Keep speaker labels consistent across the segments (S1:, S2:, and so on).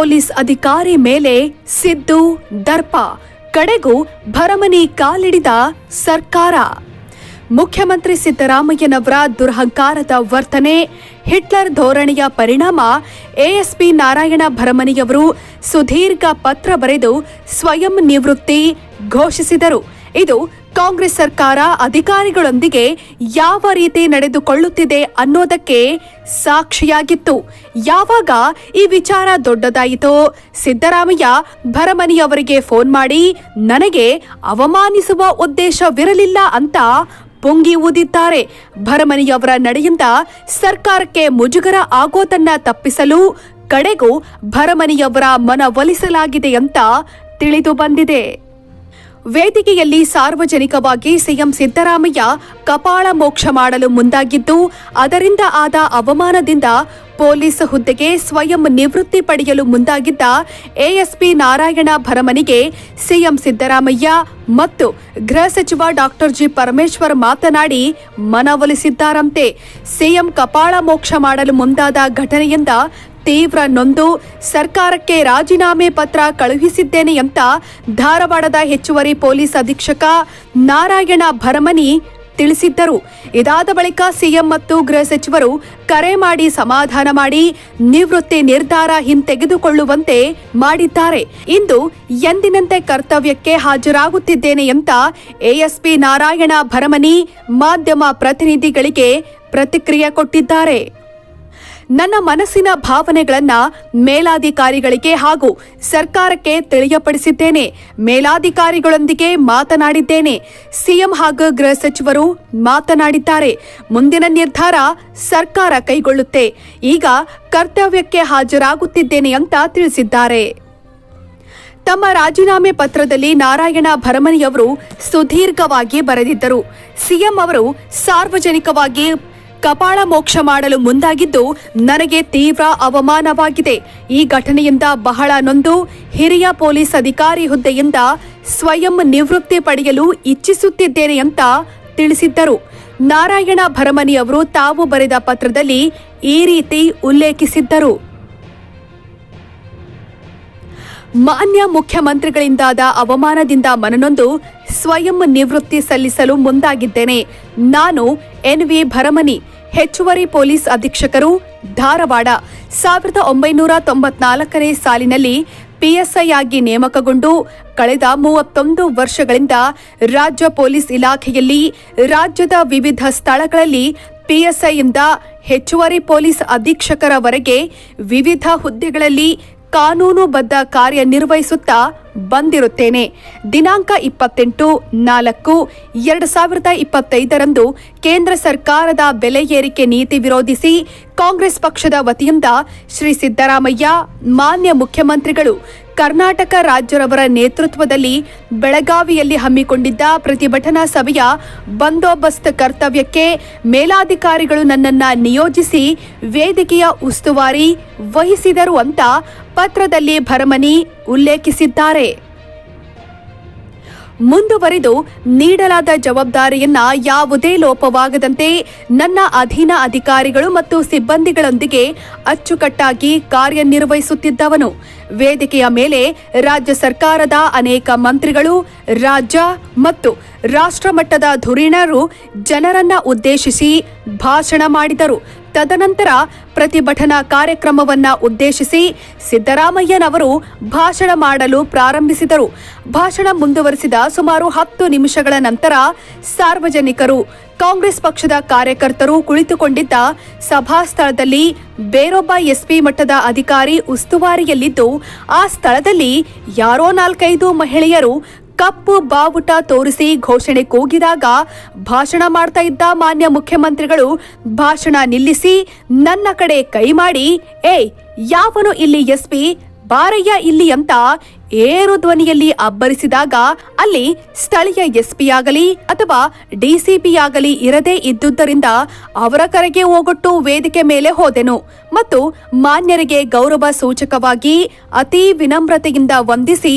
S1: Police ಅಧಿಕಾರಿ ಮೇಲೆ ಸಿದ್ದು, ದರ್ಪ, ಕಡೆಗೂ ಭರಮನಿ ಕಾಲಿಡಿದ ಸರ್ಕಾರ. ಮುಖ್ಯಮಂತ್ರಿ ಸಿದ್ದರಾಮಯ್ಯನವರ ದುರಹಂಕಾರದ ವರ್ತನೆ, ಹಿಟ್ಲರ್ ಧೋರಣೆಯ ಪರಿಣಾಮ, ಎಎಸ್ಪಿ ನಾರಾಯಣ ಭರಮನಿಯವರು ಸುದೀರ್ಘ ಪತ್ರ ಬರೆದು ಸ್ವಯಂ ನಿವೃತ್ತಿ ಘೋಷಿಸಿದರು. ಇದು ಕಾಂಗ್ರೆಸ್ ಸರ್ಕಾರ ಅಧಿಕಾರಿಗಳೊಂದಿಗೆ ಯಾವ ರೀತಿ ನಡೆದುಕೊಳ್ಳುತ್ತಿದೆ ಅನ್ನೋದಕ್ಕೆ ಸಾಕ್ಷಿಯಾಗಿತ್ತು. ಯಾವಾಗ ಈ ವಿಚಾರ ದೊಡ್ಡದಾಯಿತೋ ಸಿದ್ದರಾಮಯ್ಯ ಭರಮನಿಯವರಿಗೆ ಫೋನ್ ಮಾಡಿ, ನನಗೆ ಅವಮಾನಿಸುವ ಉದ್ದೇಶವಿರಲಿಲ್ಲ ಅಂತ ಪೊಂಗಿ ಊದಿದ್ದಾರೆ. ಭರಮನಿಯವರ ನಡೆಯಿಂದ ಸರ್ಕಾರಕ್ಕೆ ಮುಜುಗರ ಆಗೋದನ್ನ ತಪ್ಪಿಸಲು ಕಡೆಗೂ ಭರಮನಿಯವರ ಮನವೊಲಿಸಲಾಗಿದೆ ಅಂತ ತಿಳಿದು ಬಂದಿದೆ. ವೇದಿಕೆಯಲ್ಲಿ ಸಾರ್ವಜನಿಕವಾಗಿ ಸಿಎಂ ಸಿದ್ದರಾಮಯ್ಯ ಕಪಾಳ ಮೋಕ್ಷ ಮಾಡಲು ಮುಂದಾಗಿದ್ದು, ಅದರಿಂದ ಆದ ಅವಮಾನದಿಂದ ಪೊಲೀಸ್ ಹುದ್ದೆಗೆ ಸ್ವಯಂ ನಿವೃತ್ತಿ ಪಡೆಯಲು ಮುಂದಾಗಿದ್ದ ಎಎಸ್ಪಿ ನಾರಾಯಣ ಭರಮನಿಗೆ ಸಿಎಂ ಸಿದ್ದರಾಮಯ್ಯ ಮತ್ತು ಗೃಹ ಸಚಿವ ಡಾಕ್ಟರ್ ಜಿ ಪರಮೇಶ್ವರ್ ಮಾತನಾಡಿ ಮನವೊಲಿಸಿದ್ದಾರಂತೆ. ಸಿಎಂ ಕಪಾಳ ಮೋಕ್ಷ ಮಾಡಲು ಮುಂದಾದ ಘಟನೆಯಿಂದ ತೀವ್ರ ನೊಂದು. ಸರ್ಕಾರಕ್ಕೆ ರಾಜೀನಾಮೆ ಪತ್ರ ಕಳುಹಿಸಿದ್ದೇನೆ ಅಂತ ಧಾರವಾಡದ ಹೆಚ್ಚುವರಿ ಪೊಲೀಸ್ ಅಧೀಕ್ಷಕ ನಾರಾಯಣ ಭರಮನಿ ತಿಳಿಸಿದ್ದರು. ಇದಾದ ಬಳಿಕ ಸಿಎಂ ಮತ್ತು ಗೃಹ ಸಚಿವರು ಕರೆ ಮಾಡಿ ಸಮಾಧಾನ ಮಾಡಿ ನಿವೃತ್ತಿ ನಿರ್ಧಾರ ಹಿಂತೆಗೆದುಕೊಳ್ಳುವಂತೆ ಮಾಡಿದ್ದಾರೆ. ಇಂದು ಎಂದಿನಂತೆ ಕರ್ತವ್ಯಕ್ಕೆ ಹಾಜರಾಗುತ್ತಿದ್ದೇನೆ ಅಂತ ಎಎಸ್ಪಿ ನಾರಾಯಣ ಭರಮನಿ ಮಾಧ್ಯಮ ಪ್ರತಿನಿಧಿಗಳಿಗೆ ಪ್ರತಿಕ್ರಿಯೆ ಕೊಟ್ಟಿದ್ದಾರೆ. ನನ್ನ ಮನಸ್ಸಿನ ಭಾವನೆಗಳನ್ನ ಮೇಲಾಧಿಕಾರಿಗಳಿಗೆ ಹಾಗೂ ಸರ್ಕಾರಕ್ಕೆ ತಿಳಿಯಪಡಿಸಿದ್ದೇನೆ. ಮೇಲಾಧಿಕಾರಿಗಳೊಂದಿಗೆ ಮಾತನಾಡಿದ್ದೇನೆ. ಸಿಎಂ ಹಾಗೂ ಗೃಹ ಸಚಿವರು ಮಾತನಾಡಿದ್ದಾರೆ. ಮುಂದಿನ ನಿರ್ಧಾರ ಸರ್ಕಾರ ಕೈಗೊಳ್ಳುತ್ತೆ. ಈಗ ಕರ್ತವ್ಯಕ್ಕೆ ಹಾಜರಾಗುತ್ತಿದ್ದೇನೆ ಅಂತ ತಿಳಿಸಿದ್ದಾರೆ. ತಮ್ಮ ರಾಜೀನಾಮೆ ಪತ್ರದಲ್ಲಿ ನಾರಾಯಣ ಭರಮನಿಯವರು ಸುದೀರ್ಘವಾಗಿ ಬರೆದಿದ್ದರು. ಸಿಎಂ ಅವರು ಸಾರ್ವಜನಿಕವಾಗಿ ಕಪಾಳ ಮೋಕ್ಷ ಮಾಡಲು ಮುಂದಾಗಿದ್ದು ನನಗೆ ತೀವ್ರ ಅವಮಾನವಾಗಿದೆ. ಈ ಘಟನೆಯಿಂದ ಬಹಳ ನೊಂದು ಹಿರಿಯ ಪೊಲೀಸ್ ಅಧಿಕಾರಿ ಹುದ್ದೆಯಿಂದ ಸ್ವಯಂ ನಿವೃತ್ತಿ ಪಡೆಯಲು ಇಚ್ಛಿಸುತ್ತಿದ್ದೇನೆ ಅಂತ ತಿಳಿಸಿದ್ದರು. ನಾರಾಯಣ ಭರಮನಿ ಅವರು ತಾವು ಬರೆದ ಪತ್ರದಲ್ಲಿ ಈ ರೀತಿ ಉಲ್ಲೇಖಿಸಿದ್ದರು. ಮಾನ್ಯ ಮುಖ್ಯಮಂತ್ರಿಗಳಿಂದಾದ ಅವಮಾನದಿಂದ ಮನನೊಂದು ಸ್ವಯಂ ನಿವೃತ್ತಿ ಸಲ್ಲಿಸಲು ಮುಂದಾಗಿದ್ದೇನೆ. ನಾನು ಎನ್ವಿ ಭರಮನಿ ಹೆಚ್ಚುವರಿ ಪೊಲೀಸ್ ಅಧೀಕ್ಷಕರು ಧಾರವಾಡ ಸಾವಿರದ ಒಂಬೈನೂರ ತೊಂಬತ್ನಾಲ್ಕನೇ ಸಾಲಿನಲ್ಲಿ ಪಿಎಸ್ಐ ಆಗಿ ನೇಮಕಗೊಂಡು ಕಳೆದ ಮೂವತ್ತೊಂದು ವರ್ಷಗಳಿಂದ ರಾಜ್ಯ ಪೊಲೀಸ್ ಇಲಾಖೆಯಲ್ಲಿ ರಾಜ್ಯದ ವಿವಿಧ ಸ್ಥಳಗಳಲ್ಲಿ ಪಿಎಸ್ಐಯಿಂದ ಹೆಚ್ಚುವರಿ ಪೊಲೀಸ್ ಅಧೀಕ್ಷಕರವರೆಗೆ ವಿವಿಧ ಹುದ್ದೆಗಳಲ್ಲಿ ಕಾನೂನುಬದ್ಧ ಕಾರ್ಯನಿರ್ವಹಿಸುತ್ತಾ ಬಂದಿರುತ್ತೇನೆ. ದಿನಾಂಕ ಇಪ್ಪತ್ತೆಂಟು, ನಾಲ್ಕು, ಎರಡು ಸಾವಿರದ ಇಪ್ಪತ್ತೈದರಂದು ಕೇಂದ್ರ ಸರ್ಕಾರದ ಬೆಲೆ ಏರಿಕೆ ನೀತಿ ವಿರೋಧಿಸಿ ಕಾಂಗ್ರೆಸ್ ಪಕ್ಷದ ವತಿಯಿಂದ ಶ್ರೀ ಸಿದ್ದರಾಮಯ್ಯ, ಮಾನ್ಯ ಮುಖ್ಯಮಂತ್ರಿಗಳು ಕರ್ನಾಟಕ ರಾಜ್ಯರವರ ನೇತೃತ್ವದಲ್ಲಿ ಬೆಳಗಾವಿಯಲ್ಲಿ ಹಮ್ಮಿಕೊಂಡಿದ್ದ ಪ್ರತಿಭಟನಾ ಸಭೆಯ ಬಂದೋಬಸ್ತ್ ಕರ್ತವ್ಯಕ್ಕೆ ಮೇಲಾಧಿಕಾರಿಗಳು ನನ್ನನ್ನು ನಿಯೋಜಿಸಿ ವೇದಿಕೆಯ ಉಸ್ತುವಾರಿ ವಹಿಸಿದರು ಅಂತ ಪತ್ರದಲ್ಲಿ ಭರಮನಿ ಉಲ್ಲೇಖಿಸಿದ್ದಾರೆ. ಮುಂದುವರಿದು ನೀಡಲಾದ ಜವಾಬ್ದಾರಿಯನ್ನ ಯಾವುದೇ ಲೋಪವಾಗದಂತೆ ನನ್ನ ಅಧೀನ ಅಧಿಕಾರಿಗಳು ಮತ್ತು ಸಿಬ್ಬಂದಿಗಳೊಂದಿಗೆ ಅಚ್ಚುಕಟ್ಟಾಗಿ ಕಾರ್ಯನಿರ್ವಹಿಸುತ್ತಿದ್ದವನು. ವೇದಿಕೆಯ ಮೇಲೆ ರಾಜ್ಯ ಸರ್ಕಾರದ ಅನೇಕ ಮಂತ್ರಿಗಳು, ರಾಜ್ಯ ಮತ್ತು ರಾಷ್ಟ್ರಮಟ್ಟದ ಧುರೀಣರು ಜನರನ್ನ ಉದ್ದೇಶಿಸಿ ಭಾಷಣ ಮಾಡಿದರು. ತದನಂತರ ಪ್ರತಿಭಟನಾ ಕಾರ್ಯಕ್ರಮವನ್ನ ಉದ್ದೇಶಿಸಿ ಸಿದ್ದರಾಮಯ್ಯನವರು ಭಾಷಣ ಮಾಡಲು ಪ್ರಾರಂಭಿಸಿದರು. ಭಾಷಣ ಮುಂದುವರೆಸಿದ ಸುಮಾರು ಹತ್ತು ನಿಮಿಷಗಳ ನಂತರ ಸಾರ್ವಜನಿಕರು, ಕಾಂಗ್ರೆಸ್ ಪಕ್ಷದ ಕಾರ್ಯಕರ್ತರು ಕುಳಿತುಕೊಂಡಿದ್ದ ಸಭಾ ಸ್ಥಳದಲ್ಲಿ ಬೇರೊಬ್ಬ ಎಸ್ಪಿ ಮಟ್ಟದ ಅಧಿಕಾರಿ ಉಸ್ತುವಾರಿಯಲ್ಲಿದ್ದು, ಆ ಸ್ಥಳದಲ್ಲಿ ಯಾರೋ ನಾಲ್ಕೈದು ಮಹಿಳೆಯರು ಕಪ್ಪು ಬಾವುಟ ತೋರಿಸಿ ಘೋಷಣೆ ಕೂಗಿದಾಗ ಭಾಷಣ ಮಾಡ್ತಾ ಇದ್ದ ಮಾನ್ಯ ಮುಖ್ಯಮಂತ್ರಿಗಳು ಭಾಷಣ ನಿಲ್ಲಿಸಿ ನನ್ನ ಕಡೆ ಕೈ ಮಾಡಿ, ಏಯ್, ಯಾವನು ಇಲ್ಲಿ ಎಸ್ಪಿ ಬಾರಯ್ಯ ಇಲ್ಲಿ ಅಂತ ಏರು ಧ್ವನಿಯಲ್ಲಿ ಅಬ್ಬರಿಸಿದಾಗ ಅಲ್ಲಿ ಸ್ಥಳೀಯ ಎಸ್ಪಿ ಆಗಲಿ ಅಥವಾ ಡಿಸಿಪಿ ಆಗಲಿ ಇರದೇ ಇದ್ದುದರಿಂದ ಅವರ ಕರೆಗೆ ಹೋಗೊಟ್ಟು ವೇದಿಕೆ ಮೇಲೆ ಹೋದೆನು ಮತ್ತು ಮಾನ್ಯರಿಗೆ ಗೌರವ ಸೂಚಕವಾಗಿ ಅತಿ ವಿನಮ್ರತೆಯಿಂದ ವಂದಿಸಿ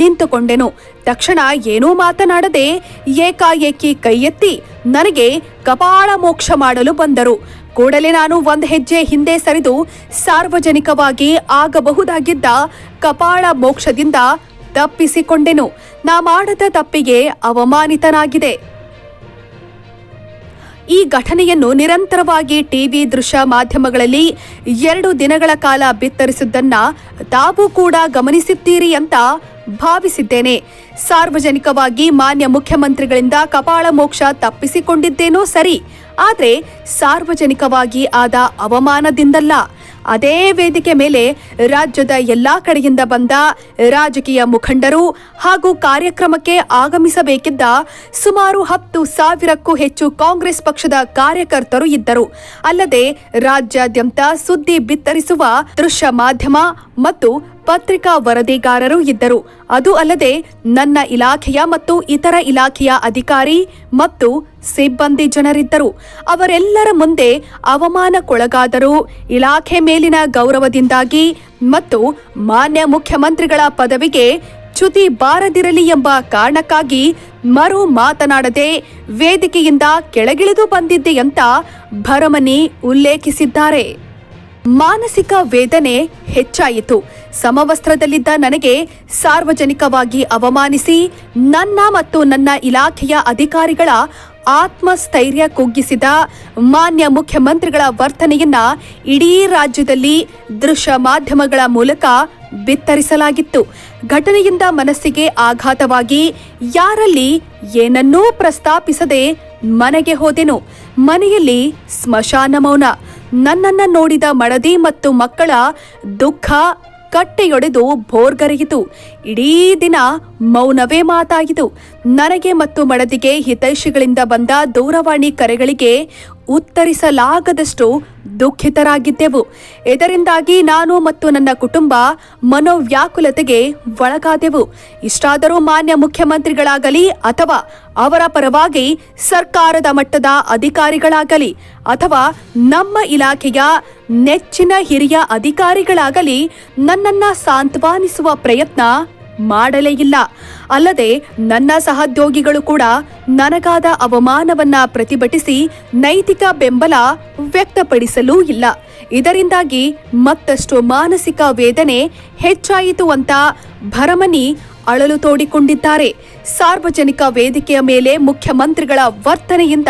S1: ನಿಂತುಕೊಂಡೆನು. ತಕ್ಷಣ ಏನೂ ಮಾತನಾಡದೆ ಏಕಾಏಕಿ ಕೈ ಎತ್ತಿ ನನಗೆ ಕಪಾಳ ಮೋಕ್ಷ ಮಾಡಲು ಬಂದರು. ಕೂಡಲೇ ನಾನು ಒಂದು ಹೆಜ್ಜೆ ಹಿಂದೆ ಸರಿದು ಸಾರ್ವಜನಿಕವಾಗಿ ಆಗಬಹುದಾಗಿದ್ದ ಕಪಾಳ ಮೋಕ್ಷದಿಂದ ತಪ್ಪಿಸಿಕೊಂಡೆನು. ನಾ ಮಾಡದ ತಪ್ಪಿಗೆ ಅವಮಾನಿತನಾಗಿದೆ. ಈ ಘಟನೆಯನ್ನು ನಿರಂತರವಾಗಿ ಟಿವಿ ದೃಶ್ಯ ಮಾಧ್ಯಮಗಳಲ್ಲಿ ಎರಡು ದಿನಗಳ ಕಾಲ ಬಿತ್ತರಿಸಿದ್ದನ್ನ ತಾವು ಕೂಡ ಗಮನಿಸಿದ್ದೀರಿ ಅಂತ ಭಾವಿಸಿದ್ದೇನೆ. ಸಾರ್ವಜನಿಕವಾಗಿ ಮಾನ್ಯ ಮುಖ್ಯಮಂತ್ರಿಗಳಿಂದ ಕಪಾಳ ಮೋಕ್ಷ ತಪ್ಪಿಸಿಕೊಂಡಿದ್ದೇನೋ ಸರಿ, ಆದರೆ ಸಾರ್ವಜನಿಕವಾಗಿ ಆದ ಅವಮಾನದಿಂದಲ್ಲ. ಅದೇ ವೇದಿಕೆ ಮೇಲೆ ರಾಜ್ಯದ ಎಲ್ಲಾ ಕಡೆಯಿಂದ ಬಂದ ರಾಜಕೀಯ ಮುಖಂಡರು ಹಾಗೂ ಕಾರ್ಯಕ್ರಮಕ್ಕೆ ಆಗಮಿಸಬೇಕಿದ್ದ ಸುಮಾರು ಹತ್ತು ಸಾವಿರಕ್ಕೂ ಹೆಚ್ಚು ಕಾಂಗ್ರೆಸ್ ಪಕ್ಷದ ಕಾರ್ಯಕರ್ತರು ಇದ್ದರು. ಅಲ್ಲದೆ ರಾಜ್ಯಾದ್ಯಂತ ಸುದ್ದಿ ಬಿತ್ತರಿಸುವ ದೃಶ್ಯ ಮಾಧ್ಯಮ ಮತ್ತು ಪತ್ರಿಕಾ ವರದಿಗಾರರು ಇದ್ದರು. ಅದು ಅಲ್ಲದೆ ನನ್ನ ಇಲಾಖೆಯ ಮತ್ತು ಇತರ ಇಲಾಖೆಯ ಅಧಿಕಾರಿ ಮತ್ತು ಸಿಬ್ಬಂದಿ ಜನರಿದ್ದರು. ಅವರೆಲ್ಲರ ಮುಂದೆ ಅವಮಾನಕ್ಕೊಳಗಾದರು ಇಲಾಖೆ ಮೇಲಿನ ಗೌರವದಿಂದಾಗಿ ಮತ್ತು ಮಾನ್ಯ ಮುಖ್ಯಮಂತ್ರಿಗಳ ಪದವಿಗೆ ಚ್ಯುತಿ ಬಾರದಿರಲಿ ಎಂಬ ಕಾರಣಕ್ಕಾಗಿ ಮರು ಮಾತನಾಡದೆ ವೇದಿಕೆಯಿಂದ ಕೆಳಗಿಳಿದು ಬಂದಿದ್ದೆ ಅಂತ ಭರಮನಿ ಉಲ್ಲೇಖಿಸಿದ್ದಾರೆ. ಮಾನಸಿಕ ವೇದನೆ ಹೆಚ್ಚಾಯಿತು. ಸಮವಸ್ತ್ರದಲ್ಲಿದ್ದ ನನಗೆ ಸಾರ್ವಜನಿಕವಾಗಿ ಅವಮಾನಿಸಿ ನನ್ನ ಮತ್ತು ನನ್ನ ಇಲಾಖೆಯ ಅಧಿಕಾರಿಗಳ ಆತ್ಮಸ್ಥೈರ್ಯ ಕುಗ್ಗಿಸಿದ ಮಾನ್ಯ ಮುಖ್ಯಮಂತ್ರಿಗಳ ವರ್ತನೆಯನ್ನ ಇಡೀ ರಾಜ್ಯದಲ್ಲಿ ದೃಶ್ಯ ಮಾಧ್ಯಮಗಳ ಮೂಲಕ ಬಿತ್ತರಿಸಲಾಗಿತ್ತು. ಘಟನೆಯಿಂದ ಮನಸ್ಸಿಗೆ ಆಘಾತವಾಗಿ ಯಾರಲ್ಲಿ ಏನನ್ನೂ ಪ್ರಸ್ತಾಪಿಸದೆ ಮನೆಗೆ ಹೋದೆನು. ಮನೆಯಲ್ಲಿ ಸ್ಮಶಾನ ಮೌನ. ನನ್ನನ್ನ ನೋಡಿದ ಮಡದಿ ಮತ್ತು ಮಕ್ಕಳ ದುಃಖ ಕಟ್ಟೆಯೊಡೆದು ಭೋರ್ಗರೆಯಿತು. ಇಡೀ ದಿನ ಮೌನವೇ ಮಾತಾಯಿತು. ನನಗೆ ಮತ್ತು ಮಡದಿಗೆ ಹಿತೈಷಿಗಳಿಂದ ಬಂದ ದೂರವಾಣಿ ಕರೆಗಳಿಗೆ ಉತ್ತರಿಸಲಾಗದಷ್ಟು ದುಃಖಿತರಾಗಿದ್ದೆವು. ಇದರಿಂದಾಗಿ ನಾನು ಮತ್ತು ನನ್ನ ಕುಟುಂಬ ಮನೋವ್ಯಾಕುಲತೆಗೆ ಒಳಗಾದೆವು. ಇಷ್ಟಾದರೂ ಮಾನ್ಯ ಮುಖ್ಯಮಂತ್ರಿಗಳಾಗಲಿ ಅಥವಾ ಅವರ ಪರವಾಗಿ ಸರ್ಕಾರದ ಮಟ್ಟದ ಅಧಿಕಾರಿಗಳಾಗಲಿ ಅಥವಾ ನಮ್ಮ ಇಲಾಖೆಯ ನೆಚ್ಚಿನ ಹಿರಿಯ ಅಧಿಕಾರಿಗಳಾಗಲಿ ನನ್ನನ್ನ ಸಾಂತ್ವಾನಿಸುವ ಪ್ರಯತ್ನ ಮಾಡಲೇ ಇಲ್ಲ. ಅಲ್ಲದೆ ನನ್ನ ಸಹೋದ್ಯೋಗಿಗಳು ಕೂಡ ನನಗಾದ ಅವಮಾನವನ್ನ ಪ್ರತಿಭಟಿಸಿ ನೈತಿಕ ಬೆಂಬಲ ವ್ಯಕ್ತಪಡಿಸಲೂ ಇಲ್ಲ. ಇದರಿಂದಾಗಿ ಮತ್ತಷ್ಟು ಮಾನಸಿಕ ವೇದನೆ ಹೆಚ್ಚಾಯಿತು ಅಂತ ಭರಮನಿ ಅಳಲು ತೋಡಿಕೊಂಡಿದ್ದಾರೆ. ಸಾರ್ವಜನಿಕ ವೇದಿಕೆಯ ಮೇಲೆ ಮುಖ್ಯಮಂತ್ರಿಗಳ ವರ್ತನೆಯಿಂದ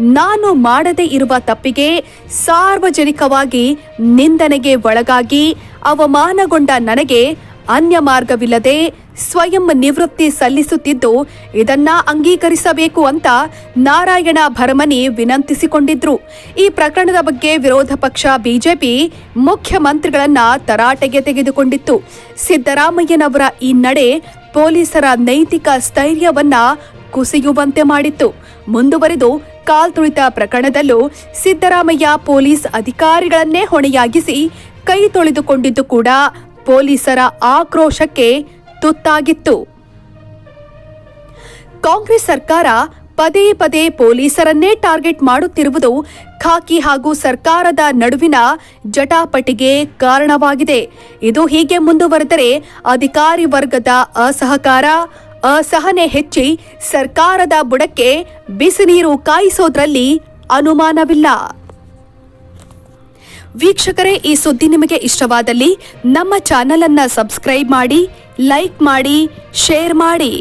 S1: ನಾನು ಮಾಡದೇ ಇರುವ ತಪ್ಪಿಗೆ ಸಾರ್ವಜನಿಕವಾಗಿ ನಿಂದನೆಗೆ ಒಳಗಾಗಿ ಅವಮಾನಗೊಂಡ ನನಗೆ ಅನ್ಯ ಮಾರ್ಗವಿಲ್ಲದೆ ಸ್ವಯಂ ನಿವೃತ್ತಿ ಸಲ್ಲಿಸುತ್ತಿದ್ದು ಇದನ್ನ ಅಂಗೀಕರಿಸಬೇಕು ಅಂತ ನಾರಾಯಣ ಭರಮನಿ ವಿನಂತಿಸಿಕೊಂಡಿದ್ರು. ಈ ಪ್ರಕರಣದ ಬಗ್ಗೆ ವಿರೋಧ ಪಕ್ಷ ಬಿಜೆಪಿ ಮುಖ್ಯಮಂತ್ರಿಗಳನ್ನ ತರಾಟೆಗೆ ತೆಗೆದುಕೊಂಡಿತ್ತು. ಸಿದ್ದರಾಮಯ್ಯನವರ ಈ ನಡೆ ಪೊಲೀಸರ ನೈತಿಕ ಸ್ಥೈರ್ಯವನ್ನ ಕುಸಿಯುವಂತೆ ಮಾಡಿತ್ತು. ಮುಂದುವರೆದು ಕಾಲ್ತುಳಿತ ಪ್ರಕರಣದಲ್ಲೂ ಸಿದ್ದರಾಮಯ್ಯ ಪೊಲೀಸ್ ಅಧಿಕಾರಿಗಳನ್ನೇ ಹೊಣೆಯಾಗಿಸಿ ಕೈ ತೊಳೆದುಕೊಂಡಿದ್ದು ಕೂಡ ಪೊಲೀಸರ ಆಕ್ರೋಶಕ್ಕೆ ತುತ್ತಾಗಿತ್ತು. ಕಾಂಗ್ರೆಸ್ ಸರ್ಕಾರ ಪದೇ ಪದೇ ಪೊಲೀಸರನ್ನೇ ಟಾರ್ಗೆಟ್ ಮಾಡುತ್ತಿರುವುದು ಖಾಕಿ ಹಾಗೂ ಸರ್ಕಾರದ ನಡುವಿನ ಜಟಾಪಟಿಗೆ ಕಾರಣವಾಗಿದೆ. ಇದು ಹೀಗೆ ಮುಂದುವರೆದರೆ ಅಧಿಕಾರಿ ವರ್ಗದ ಅಸಹಕಾರ, ಅಸಹನೆ ಹೆಚ್ಚಿ ಸರ್ಕಾರದ ಬುಡಕ್ಕೆ ಬಿಸಿನೀರು ಕಾಯಿಸೋದ್ರಲ್ಲಿ ಅನುಮಾನವಿಲ್ಲ. ವೀಕ್ಷಕರೇ ಈ ಸುದ್ದಿ ನಿಮಗೆ ಇಷ್ಟವಾದಲ್ಲಿ ನಮ್ಮ ಚಾನೆಲ್ ಅನ್ನ ಸಬ್ಸ್ಕ್ರೈಬ್ ಮಾಡಿ ಲೈಕ್ ಮಾಡಿ ಶೇರ್ ಮಾಡಿ.